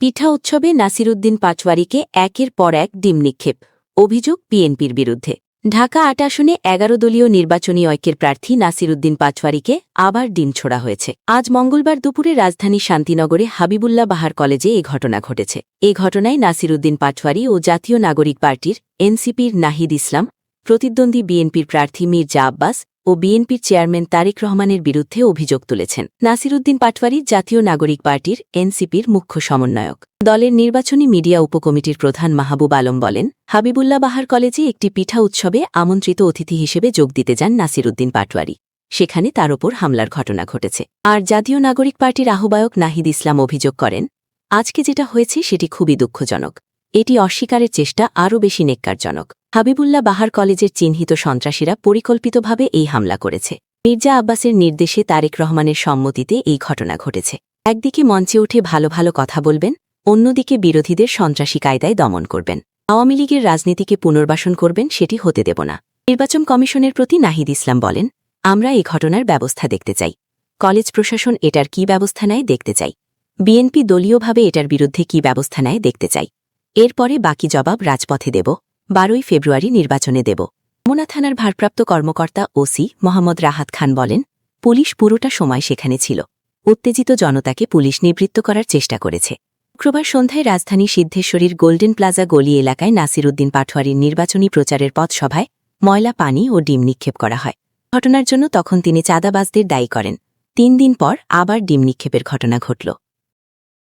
পিঠা উৎসবে নাসিরুদ্দিন পাটওয়ারিকে একের পর এক ডিম নিক্ষেপ। অভিযোগ পিএনপির বিরুদ্ধে। ঢাকা আট আসনে এগারো দলীয় নির্বাচনী ঐক্যের প্রার্থী নাসিরুদ্দিন পাটওয়ারিকে আবার ডিম ছোড়া হয়েছে। আজ মঙ্গলবার দুপুরে রাজধানী শান্তিনগরে হাবিবুল্লাহ বাহার কলেজে এ ঘটনা ঘটেছে। এ ঘটনায় নাসিরুদ্দিন পাটওয়ারি ও জাতীয় নাগরিক পার্টির এনসিপির নাহিদ ইসলাম, প্রতিদ্বন্দ্বী বিএনপির প্রার্থী মির্জা আব্বাস ও বিএনপির চেয়ারম্যান তারেক রহমানের বিরুদ্ধে অভিযোগ তুলেছেন। নাসিরুদ্দিন পাটওয়ারি জাতীয় নাগরিক পার্টির এনসিপির মুখ্য সমন্বয়ক। দলের নির্বাচনী মিডিয়া উপকমিটির প্রধান মাহবুব আলম বলেন, হাবিবুল্লাহ বাহার কলেজে একটি পিঠা উৎসবে আমন্ত্রিত অতিথি হিসেবে যোগ দিতে যান নাসিরুদ্দিন পাটওয়ারি সেখানে তার ওপর হামলার ঘটনা ঘটেছে। আর জাতীয় নাগরিক পার্টির আহ্বায়ক নাহিদ ইসলাম অভিযোগ করেন, আজকে যেটা হয়েছে সেটি খুবই দুঃখজনক। এটি অস্বীকারের চেষ্টা আরও বেশি নেককারজনক। হাবিবুল্লাহ বাহার কলেজের চিহ্নিত সন্ত্রাসীরা পরিকল্পিতভাবে এই হামলা করেছে। মির্জা আব্বাসের নির্দেশে তারেক রহমানের সম্মতিতে এই ঘটনা ঘটেছে। একদিকে মঞ্চে উঠে ভালো ভালো কথা বলবেন, অন্যদিকে বিরোধীদের সন্ত্রাসী কায়দায় দমন করবেন। আওয়ামী লীগের রাজনীতিকে পুনর্বাসন করবেন সেটি হতে দেব না। নির্বাচন কমিশনের প্রতি নাহিদ ইসলাম বলেন, আমরা এই ঘটনার ব্যবস্থা দেখতে চাই। কলেজ প্রশাসন এটার কি ব্যবস্থা নেয় দেখতে চাই। বিএনপি দলীয়ভাবে এটার বিরুদ্ধে কি ব্যবস্থা নেয় দেখতে চাই। এরপরে বাকি জবাব রাজপথে দেব। বারোই ফেব্রুয়ারি নির্বাচনে দেব। মোনা থানার ভারপ্রাপ্ত কর্মকর্তা ওসি মোহাম্মদ রাহাত খান বলেন, পুলিশ পুরোটা সময় সেখানে ছিল। উত্তেজিত জনতাকে পুলিশ নিবৃত্ত করার চেষ্টা করেছে। শুক্রবার সন্ধ্যায় রাজধানী সিদ্ধেশ্বরীর গোল্ডেন প্লাজা গলি এলাকায় নাসিরুদ্দিন পাঠোয়ারির নির্বাচনী প্রচারের পথসভায় ময়লা, পানি ও ডিম নিক্ষেপ করা হয়। ঘটনার জন্য তখন তিনি চাঁদাবাজদের দায়ী করেন। তিন দিন পর আবার ডিম নিক্ষেপের ঘটনা ঘটল।